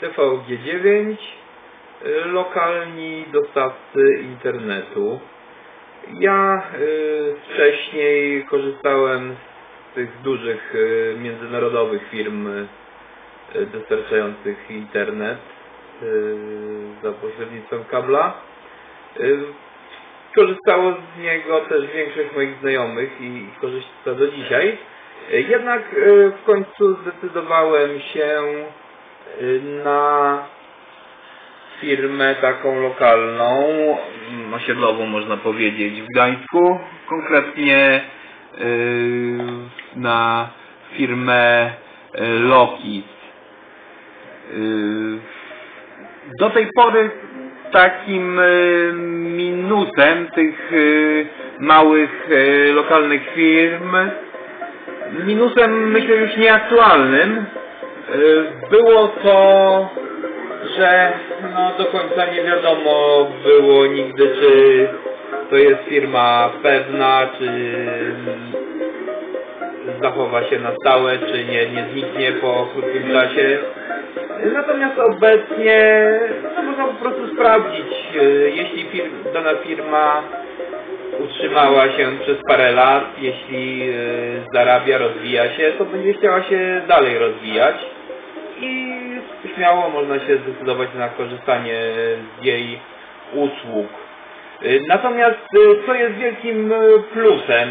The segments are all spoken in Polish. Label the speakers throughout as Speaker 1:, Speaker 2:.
Speaker 1: TVG9, y, lokalni dostawcy internetu. Ja y, wcześniej korzystałem z tych dużych y, międzynarodowych firm y, dostarczających internet za pośrednictwem kabla. Korzystało z niego też większość moich znajomych i korzysta do dzisiaj. Jednak w końcu zdecydowałem się na firmę taką lokalną, mm, osiedlową można powiedzieć, w Gdańsku. Konkretnie y, na firmę y, Lokis. Y, Do tej pory takim minusem tych małych lokalnych firm, minusem myślę już nieaktualnym, było to, że no, do końca nie wiadomo było nigdy, czy to jest firma pewna, czy zachowa się na stałe, czy nie, nie zniknie po krótkim czasie. Natomiast obecnie no, można po prostu sprawdzić, y, jeśli firm, dana firma utrzymała się przez parę lat, jeśli y, zarabia, rozwija się, to będzie chciała się dalej rozwijać i śmiało można się zdecydować na korzystanie z jej usług. Y, Natomiast y, co jest wielkim y, plusem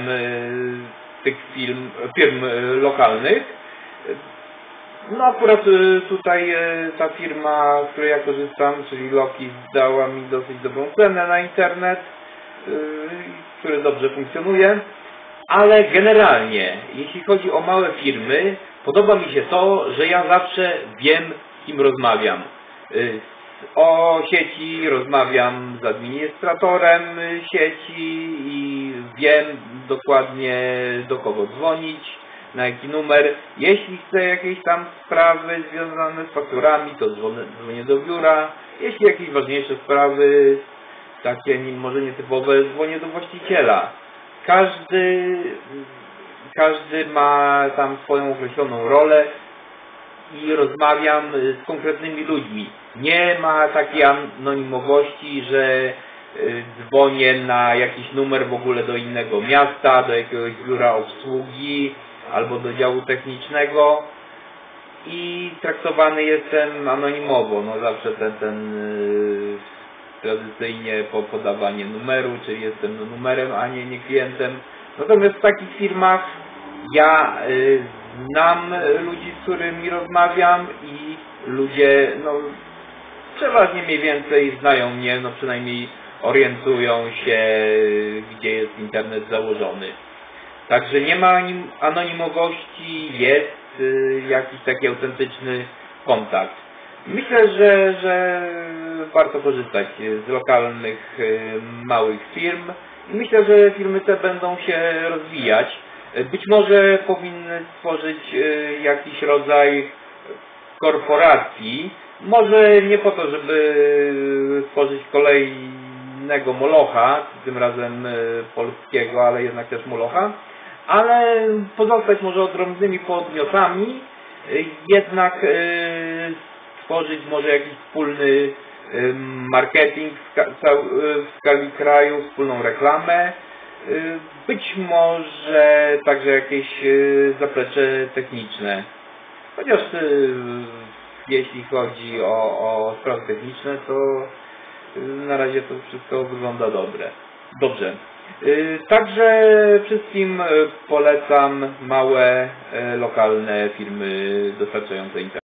Speaker 1: tych firm, firm lokalnych, no akurat tutaj ta firma, z której ja korzystam, czyli Loki, dała mi dosyć dobrą cenę na internet, który dobrze funkcjonuje, ale generalnie, jeśli chodzi o małe firmy, podoba mi się to, że ja zawsze wiem, z kim rozmawiam. Y, O sieci rozmawiam z administratorem sieci i wiem dokładnie do kogo dzwonić, na jaki numer. Jeśli chcę jakieś tam sprawy związane z fakturami, to dzwonię, dzwonię do biura. Jeśli jakieś ważniejsze sprawy, takie może nietypowe, dzwonię do właściciela. Każdy, każdy ma tam swoją określoną rolę i rozmawiam z konkretnymi ludźmi. Nie ma takiej anonimowości, że y, dzwonię na jakiś numer w ogóle do innego miasta, do jakiegoś biura obsługi albo do działu technicznego i traktowany jestem anonimowo. No zawsze ten, ten y, tradycyjnie po podawanie numeru, czyli jestem numerem, a nie, nie klientem. Natomiast w takich firmach ja y, znam ludzi, z którymi rozmawiam i ludzie no, przeważnie mniej więcej znają mnie, no przynajmniej orientują się, gdzie jest internet założony. Także nie ma anonimowości, jest y, jakiś taki autentyczny kontakt. Myślę, że, że warto korzystać z lokalnych y, małych firm i myślę, że firmy te będą się rozwijać. Y, Być może powinny stworzyć y, jakiś rodzaj korporacji, może nie po to, żeby stworzyć kolejnego molocha, tym razem y, polskiego, ale jednak też molocha, ale pozostać może odrębnymi podmiotami, jednak stworzyć może jakiś wspólny marketing w skali kraju, wspólną reklamę, być może także jakieś y, zaplecze techniczne. Chociaż y, jeśli chodzi o, o sprawy techniczne, to y, na razie to wszystko wygląda dobre. Dobrze. Y, Także wszystkim y, polecam małe, y, lokalne firmy dostarczające internet.